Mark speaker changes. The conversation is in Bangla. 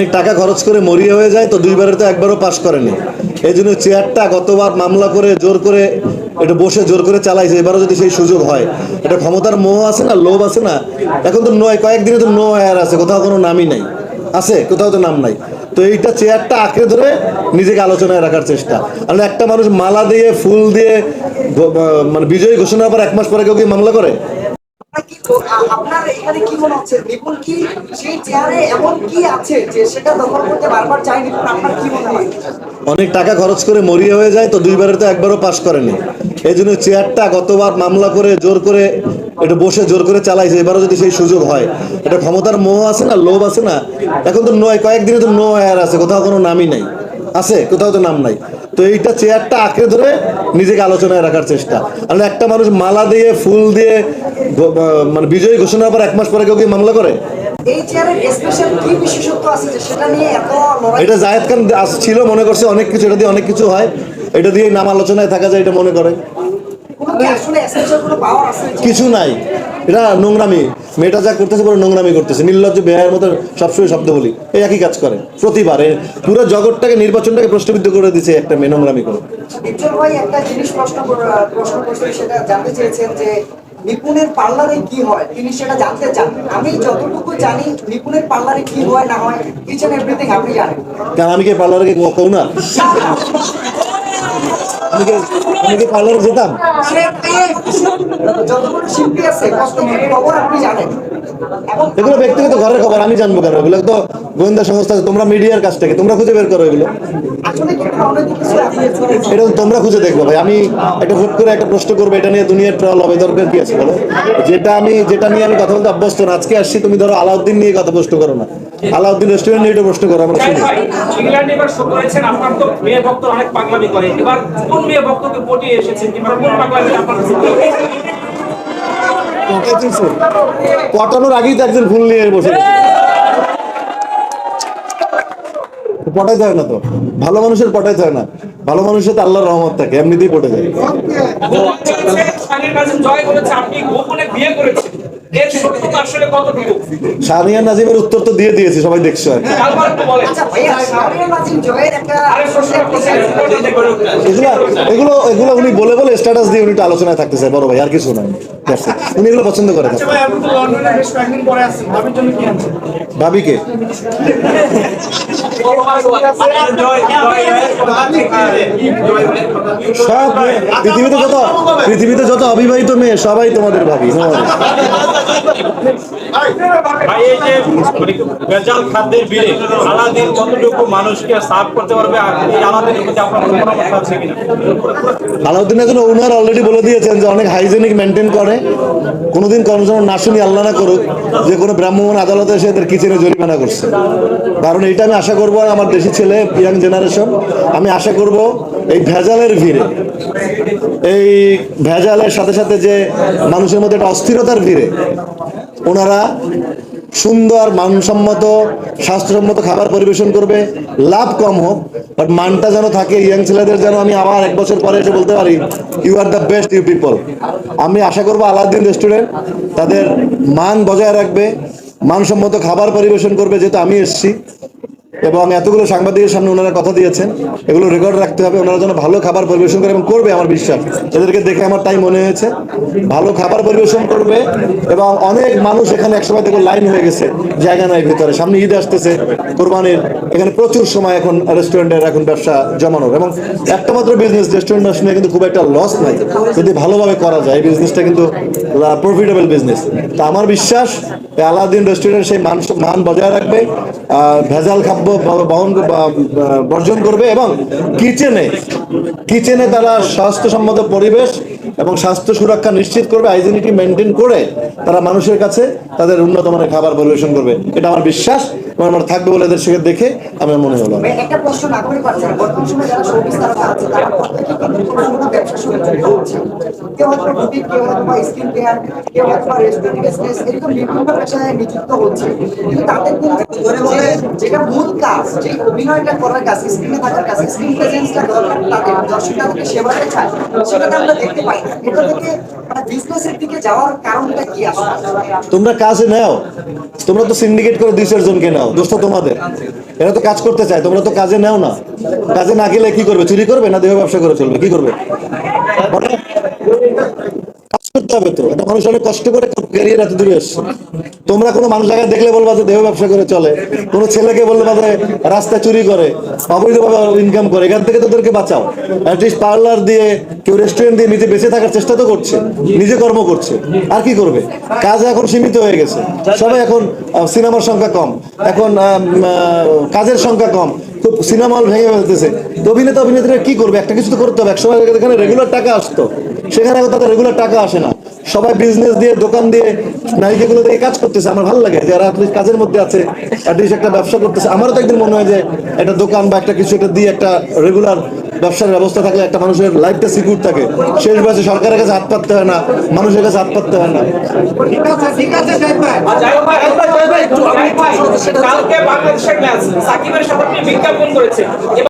Speaker 1: অনেক টাকা খরচ করে মরিয়া হয়ে যায়, তো দুইবারে তো একবারও পাশ করেনি। এই জন্য চেয়ারটা গতবার মামলা করে জোর করে, এটা বসে জোর করে চালাইছে, এবারও যদি সেই সুযোগ হয়। এটা ক্ষমতার মোহ আছে না, লোভ আছে না? এখন তো নয়, কয়েকদিনে তো নো এয়ার আছে, কোথাও কোনো নামই নাই। আছে, কোথাও তো নাম নাই। তো এইটা চেয়ারটা আঁকড়ে ধরে নিজেকে আলোচনায় রাখার চেষ্টা। আর একটা মানুষ মালা দিয়ে, ফুল দিয়ে মানে বিজয়ী ঘোষণার পর এক মাস পরে কেউ কি মামলা করে? অনেক টাকা খরচ করে মরিয়ে হয়ে যায়, তো দুইবারে তো একবারও পাশ করেনি। এই জন্য চেয়ারটা গতবার মামলা করে জোর করে এটা বসে জোর করে চালাইছে, এবারও যদি সেই সুযোগ হয়। এটা ক্ষমতার মোহ আছে না, লোভ আছে না? এখন তো নয়, কয়েকদিনে তো নো এয়ার আছে, কোথাও কোনো নামই নাই। আছে কোথাও তো নাম নাই। তো এইটা চেয়ারটা আঁকড়ে ধরে নিজেকে আলোচনায় রাখার চেষ্টা। আর একটা মানুষ মালা দিয়ে ফুল দিয়ে মানে বিজয়ী ঘোষণার পর এক মাস পরে কেউ কি মামলা করে? এটা খান ছিল মনে করছে অনেক কিছু এটা দিয়ে অনেক কিছু হয়। এটা দিয়ে নাম আলোচনায় থাকা যায় এটা মনে করে। কিছু নাই এটা নোংরামি মেয়েটা যা করতেছে পুরো নোংরামি করতেছে নির্লজ্জ বেহায়ের মতো সবসময় শব্দ বলি এই একই কাজ করে প্রতিবার পুরো জগৎটাকে নির্বাচনটাকে প্রশ্নবিদ্ধ করে দিচ্ছে একটা মেয়ে নোংরামি করে
Speaker 2: ভাই একটা জিনিস প্রশ্ন প্রশ্ন করছেন সেটা জানতে চেয়েছেন যে নিপুণের পার্লারে কি হয় তিনি সেটা জানতে চান আমি যতটুকু জানি নিপুণের পার্লারে কি হয় না হয় ইচ এভরিথিং আপনি জানেন
Speaker 1: কারণ আমি কি পার্লারে কৌ না আমি কি আমি কি পার্লারে যেতাম? এগুলো ব্যক্তিগত ঘরের খবর, আমি জানব কেন? এগুলো তো গোয়েন্দা সংস্থা তোমরা মিডিয়ার কাছ থেকে তোমরা খুঁজে বের করো এগুলো। এটা তোমরা খুঁজে দেখব ভাই। আমি একটা হুট করে একটা প্রশ্ন করব এটা নিয়ে দুনিয়ার ট্রল হবে দরকার কি আছে বলো? যেটা আমি যেটা নিয়ে আমি কথা বলতে অভ্যস্ত না আজকে আসছি তুমি ধরো আলাউদ্দিন নিয়ে কথা প্রশ্ন করো না। আলাউদ্দিন রেস্টুরেন্ট নিয়ে এটা প্রশ্ন করো আমরা শুনি।
Speaker 3: ইংল্যান্ডে এবার শো করেছেন আপনার তো মেয়ে ভক্ত অনেক পাগলামি করে। এবার কোন মেয়ে ভক্তকে পটিয়ে এসেছেন কিংবা কোন পাগলামি আপনার
Speaker 1: পটানোর আগেই তো একজন ফুল নিয়ে বসে পটাইতে হয় না তো? ভালো মানুষের পটাইতে হয় না। ভালো মানুষের তো আল্লাহর রহমত থাকে, এমনিতেই পটে যায়। সানিয়া নাজিমের উত্তর তো দিয়ে দিয়েছি, সবাই দেখছ। এগুলো এগুলো উনি বলে বলে স্ট্যাটাস দিয়ে উনি আলোচনায় থাকতে চায় বড় ভাই, আর কিছু নয় That's it. উনি এগুলো পছন্দ করে থাকেন ভাবিকে? সব পৃথিবীতে যত পৃথিবীতে যত অবিবাহিত মেয়ে সবাই তোমাদের ভাবি No worries.
Speaker 4: ভাই এই যে ভেজাল খাদ্যের বিলে আলাদিন কতটুকু মানুষকে সার্ভ করতে পারবে আলাদিনের প্রতি আপনার কোনো পরামর্শ আছে কিনা?
Speaker 1: আলাউদ্দিন একজন ওনার অলরেডি বলে দিয়েছেন যে অনেক হাইজেনিক মেনটেন করে। কোনোদিন কর্মচারণ না শুনি আল্লাহ না করুক, যে কোনো ব্রাহ্মণ আদালতে এসে এদের কিচেনে জরিমানা করছে। কারণ এটা আমি আশা করব আমার দেশি ছেলে, ইয়াং জেনারেশন আমি আশা করব এই ভেজালের ভিড়ে, এই ভেজালের সাথে সাথে যে মানুষের মধ্যে একটা অস্থিরতার ভিড়ে, ওনারা সুন্দর, মানসম্মত, স্বাস্থ্যসম্মত খাবার পরিবেশন করবে। লাভ কম হোক বাট মানটা যেন থাকে ইয়াং ছেলেদের যেন আমি আবার এক বছর পরে এসে বলতে পারি you are the best you people আমি আশা করব আলাদিন রেস্টুরেন্ট তাদের মান বজায় রাখবে, মানসম্মত খাবার পরিবেশন করবে, যেহেতু আমি এসেছি। এবং এতগুলো সাংবাদিকের সামনে ওনারা কথা দিয়েছেন। এগুলো রেকর্ড রাখতে হবে। ওনারা যেন ভালো খাবার পরিবেশন করে এবং করবে আমার বিশ্বাস। এদেরকে দেখে আমার তাই মনে হয়েছে। ভালো খাবার পরিবেশন করবে এবং অনেক মানুষ এখানে একসময় থেকে লাইন হয়ে গেছে। জায়গা নাই ভিতরে। সামনে ঈদ আসতেছে, কোরবানির এখানে প্রচুর সময় এখন রেস্টুরেন্টের এখন ব্যবসা জমানোর এবং একটা মাত্র বিজনেস রেস্টুরেন্ট শুনে কিন্তু খুব একটা লস নাই। যদি ভালোভাবে করা যায়, এই বিজনেসটা কিন্তু প্রফিটেবল বিজনেস তা আমার বিশ্বাস আলাদিন রেস্টুরেন্ট সেই মান মান বজায় রাখবে। ভেজাল খাদ্য ব- বহন বর্জন করবে এবং কিচেনে কিচেনে তারা স্বাস্থ্যসম্মত পরিবেশ এবং স্বাস্থ্য সুরক্ষা নিশ্চিত করবে হাইজিনিটি মেনটেন করে তারা মানুষের কাছে তাদের উন্নত মানের খাবার পরিবেশন করবে। এটা আমার বিশ্বাস। আমার থাকবে বলে এদের সেখানে দেখে আমার মনে হলো
Speaker 2: যেটা মূল কাজ যে অভিনয়টা করার কাজ স্ক্রিনে থাকার কাজ স্ক্রিন প্রেজেন্সটা দরকার তাদের দর্শক তাদেরকে সেবাটা চায় সেটাকে আমরা দেখতে পাই না। এটা থেকে বিজনেসের দিকে যাওয়ার কারণটা কি আসলে?
Speaker 1: তোমরা কাজে নাও। তোমরা তো সিন্ডিকেট করে দুই চারজনকে নাও। দাও দোষটা তোমাদের। এরা তো কাজ করতে চায়, তোমরা তো কাজে নেও না। কাজে না গেলে কি করবে? চুরি করবে না দেহ ব্যবসা করে চলবে? কি করবে? কাজ করতে হবে তো। একটা মানুষ অনেক কষ্ট করে ক্যারিয়ার এত দূরে এসছে। তোমরা কোনো মানুষ জায়গায় দেখলে বলবা যে দেহ ব্যবসা করে চলে। কোনো ছেলেকে বললে যে রাস্তায় চুরি করে, অবৈধভাবে ইনকাম করে, এখান থেকে তোদেরকে বাঁচাও। পার্লার দিয়ে কেউ রেস্টুরেন্ট দিয়ে নিজে বেঁচে থাকার চেষ্টা তো করছে, নিজে কর্ম করছে। আর কি করবে? কাজ এখন সীমিত হয়ে গেছে। সবাই এখন সিনেমার সংখ্যা কম। এখন কাজের সংখ্যা কম। খুব সিনেমা হল ভেঙে ফেলতেছে। তো অভিনেতা, অভিনেত্রীরা কি করবে? একটা কিছু তো করতে হবে। একসময় এখানে রেগুলার টাকা আসতো, সেখানে এখন তাদের রেগুলার টাকা আসে না। সবাই বিজনেস দিয়ে, দোকান দিয়ে, নায়িকাগুলো থেকে কাজ করতেছে। আমার ভালো লাগে যারা least কাজের মধ্যে আছে একটা ব্যবসা করতেছে। আমারও তো একদিন মনে হয় যে একটা দোকান বা একটা কিছু, একটা দিয়ে একটা রেগুলার ব্যবসার ব্যবস্থা থাকলে একটা মানুষের লাইফটা সিকিউর থাকে। শেষ বয়সে সরকারের কাছে হাত পাততে হয় না মানুষের কাছে হাত পাততে হয় না।
Speaker 2: ঠিক আছে ঠিক আছে
Speaker 3: কালকে বাংলাদেশের ম্যাচ সাকিবের সাথে বিজ্ঞাপন